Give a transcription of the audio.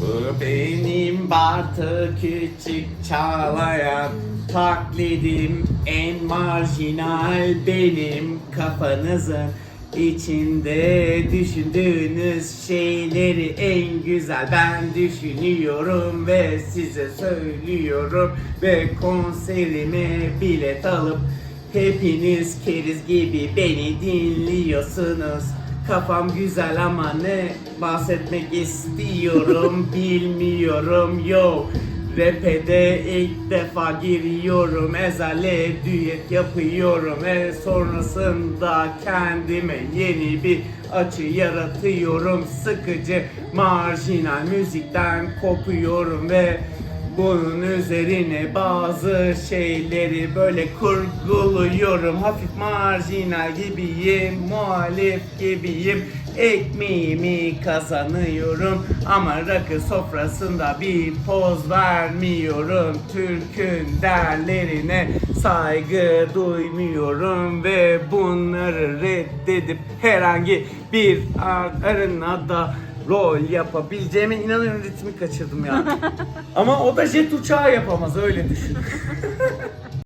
Bu benim Bartı küçük çağlayan. Taklidim en marjinal benim. Kafanızın içinde düşündüğünüz şeyleri en güzel. Ben düşünüyorum ve size söylüyorum. Ve konserime bilet alıp hepiniz keriz gibi beni dinliyorsunuz. Kafam güzel ama ne bahsetmek istiyorum bilmiyorum. Yo Rap'e ilk defa giriyorum. Ezale düet yapıyorum. Ve sonrasında kendime yeni bir açı yaratıyorum. Sıkıcı marjinal müzikten kopuyorum ve bunun üzerine bazı şeyleri böyle kurguluyorum. Hafif marjinal gibiyim, muhalif gibiyim. Ekmeğimi kazanıyorum ama rakı sofrasında bir poz vermiyorum. Türk'ün değerlerine saygı duymuyorum Ve bunları reddedip herhangi bir arenada rol yapabileceğime inanıyorum ritmi kaçırdım ya. Ama o da jet uçağı yapamaz öyle düşün.